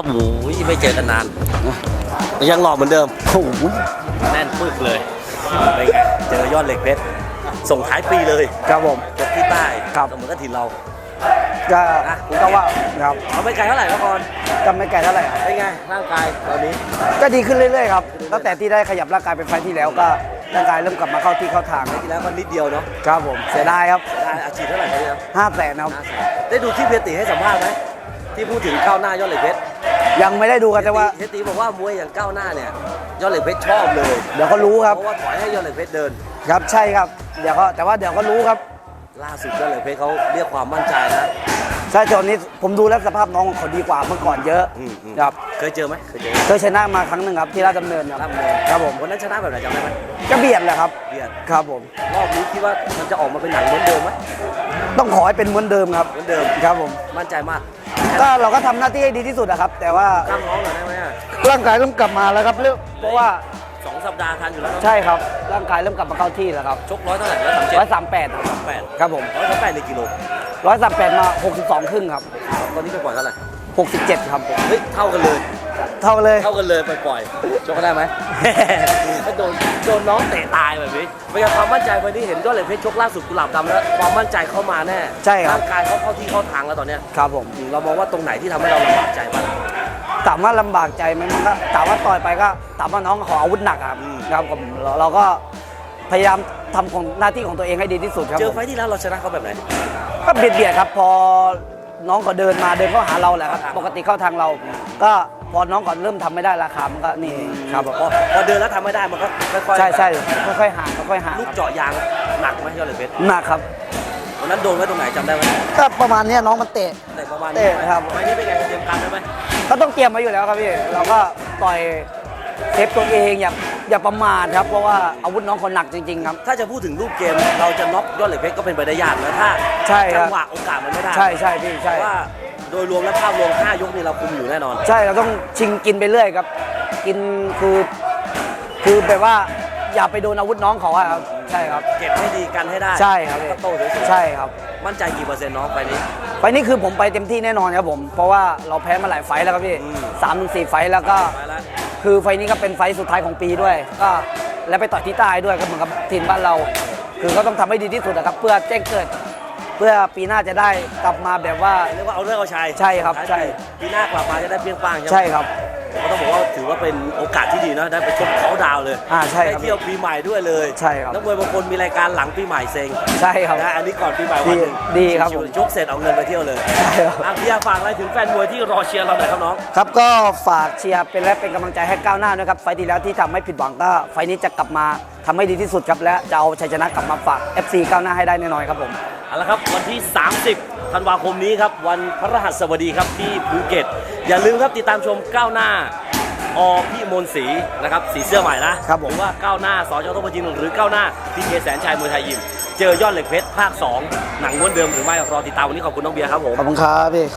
บหมูไม่เจอกันนาน ยังหล่อเหมือนเดิมโอ้โหแน่นปึกเลยเป็นไงเจอยอดเหล็กเพชรส่งท้ายปีเลยครับผม จบที่ใต้ครับ เหมือนกับถิ่นเรา ก็อะ ก็ว่าครับเอาไปไกลเท่าไหร่ก็ก่อนก็ไม่ไกลเท่าไหร่ครับเป็นไงร่างกายตอนนี้ก็ดีขึ้นเรื่อยๆครับตั้งแต่ที่ได้ขยับร่างกายเป็นไฟล์ที่แล้วก็ร่างกายเริ่มกลับมาเข้าที่เข้าทาง ที่แล้วก็นิดเดียวเนาะครับผมเสียดายครับได้อาชีพเท่าไหร่ครับเนี่ยห้าแสนครับได้ดูที่เพียติให้สัมภาษณ์ไหม ที่พูดถึงก้าวหน้ายอดเหล็กเพชรยังไม่ได้ดูกันแต่ว่า เฮียตีบอกว่ามวยอย่างก้าวหน้าเนี่ยยอดเหล็กเพชรชอบเลยเดี๋ยวก็รู้ครับ เพราะว่าถอยให้ยอดเหล็กเพชรเดิน ครับใช่ครับ เดี๋ยวก็แต่ว่าเดี๋ยวก็รู้ครับ ล่าสุดยอดเหล็กเพชรเขาเรียกความมั่นใจนะ ใช่ตอนนี้ผมดูแล้วสภาพน้องเขาดีกว่าเมื่อก่อนเยอะอืมอืม ครับเคยเจอไหมเคยเจอเคยชนะมาครั้งหนึ่งครับที่ราชดำเนินครับรับเลยครับผม วันนั้นชนะแบบไหนจำได้ไหมก็เบียดแหละครับ เบียดครับผม รอบนี้คิดว่ามันจะออกมาเป็นหนังเหมือนเดิมไหมต้องขอให้เป็นเหมือนเดิมครับ เหมือนเดิม ครับผม มั่นใจมากก็เราก็ทำหน้าที่ให้ดีที่สุดนะครับ แต่ว่าตั้งน้องหน่อยได้ไหมอะร่างกายเริ่มกลับมาแล้วครับเรื่องเพราะว่าสองสัปดาห์ทันอยู่แล้วเนอะใช่ครับร่างกายเริ่มกลับมาเข้าที่แล้วครับชกร้อยเท่าไหร่ร้อยสามเจ็ดร้อยสามแปดแปดครับผมร้อยสามแปดในกิโล ร้อยสามแปดมาหกสิบสองครึ่งครับตอนนี้ไปปล่อยเท่าไหร่หกสิบเจ็ดครับผมเฮ้ยเท่ากันเลย เท่าเลย เท่ากันเลยไปปล่อยชกกันได้ไหม ถ้าโดนโดนน้องเตะตายแบบนี้เป็นไงความมั่นใจวันนี้เห็นยอดเหล็กเพชรชกล่าสุดกุหลาบดำแล้วความมั่นใจเข้ามาแน่ใช่ครับ ร่างกายเขาเข้าที่เข้าทางแล้วตอนเนี้ยครับผมอืมเรามองว่าตรงไหนที่ทำให้เราลำบากใจบ้าง ถามว่าลำบากใจไหมมันก็ถามว่าต่อยไปก็ถามว่าน้องขออาวุธหนักครับอืม ครับผมเราเราก็พยายามทำของหน้าที่ของตัวเองให้ดีที่สุดครับเจอผมไฟล์ที่แล้วเราชนะเขาแบบไหน ก็เบียดเบียดครับ พอน้องเขาเดินมาเดินเข้าหาเราแหละครับ ปกติเข้าทางเรา ก็พอน้องเขาเริ่มทำไม่ได้ราคามันก็นี่ครับผมพอพอเดินแล้วทำไม่ได้มันก็ค่อยๆใช่ใช่ค่อยๆห่างค่อยๆห่างลูกครับเจาะยางหนักไหมยอดเหล็กเพชรหนักครับวันนั้นโดนไว้ตรงไหนจำได้ไหมก็ประมาณเนี้ยน้องมันเตะ แต่ประมาณเตะครับไฟล์นี้เป็นไงเตรียมการได้ไหมก็ต้องเตรียมมาอยู่แล้วครับพี่ เราก็ต่อยเซฟตัวเองอย่า อย่าประมาทครับ เพราะว่าอาวุธน้องคนหนักจริง ๆ ครับ ถ้าจะพูดถึงรูปเกม เราจะน็อกยอดเหล็กเพชรก็เป็นไปได้ยากนะถ้าใช่ครับจังหวะโอกาสมันไม่ได้ใช่ใช่พี่ใช่เพราะว่าโดยรวมแล้วภาพรวม5ยกนี่เราคุมอยู่แน่นอน ใช่เราต้องชิงกินไปเรื่อยครับ กินคือ คือแบบว่าอย่าไปโดนอาวุธน้องเขาอะครับ ใช่ครับ เก็บให้ดีกันให้ได้ใช่ครับแล้วก็โต้สวยๆใช่ครับ มั่นใจกี่เปอร์เซ็นต์น้องไปนี้ ไฟล์นี้คือผมไปเต็มที่แน่นอนครับผม เพราะว่าเราแพ้มาหลายไฟล์แล้วครับพี่อืมสามถึงสี่ไฟล์แล้วก็ไปแล้ว คือไฟล์นี้ก็เป็นไฟล์สุดท้ายของปีด้วย ก็และไปต่อยที่ใต้ด้วยก็เหมือนกับทีมบ้านเรา คือก็ต้องทำให้ดีที่สุดนะครับเพื่อแจ้งเกิด เพื่อปีหน้าจะได้กลับมาแบบว่าเรียกว่าเอาเรื่องเอาชัยใช่ครับใช่ปีหน้ากลับมาจะได้เปรี้ยงป้างใช่ไหมใช่ครับ ก็ต้องบอกว่าถือว่าเป็นโอกาสที่ดีนะได้ไปชมเขาดาวน์เลยอ่าใช่ครับได้เที่ยวปีใหม่ด้วยเลยใช่ครับ นักมวยบางคนมีรายการหลังปีใหม่เซ็งใช่ครับ นะอันนี้ก่อนปีใหม่วันหนึ่งดีดีครับชิวๆชกเสร็จเอาเงินไปเที่ยวเลยใช่ครับอาพี่ยาฝากอะไรถึงแฟนมวยที่รอเชียร์เราหน่อยครับน้อง ครับก็ฝากเชียร์เป็นและเป็นกำลังใจให้ก้าวหน้าด้วยครับ ไฟล์ที่แล้วที่ทำให้ผิดหวังก็ไฟล์นี้จะกลับมา ทำให้ดีที่สุดครับและจะเอาชัยชนะกลับมาฝาก FC ก้าวหน้าให้ได้แน่นอนครับผมเอาละครับวันที่ 30 ธันวาคมนี้ครับ วันพฤหัสบดีครับที่ภูเก็ต อย่าลืมครับติดตามชมก้าวหน้าอพี่มนต์ศรีนะครับสีเสื้อใหม่นะครับผมหรือว่าก้าวหน้าสจโตปจินหรือก้าวหน้าพีเคแสนชัยมวยไทยยิม เจอยอดเหล็กเพชรภาค 2 หนังม้วนเดิมหรือไม่รอติดตามวันนี้ขอบคุณน้องเบียร์ครับผมขอบคุณครับพี่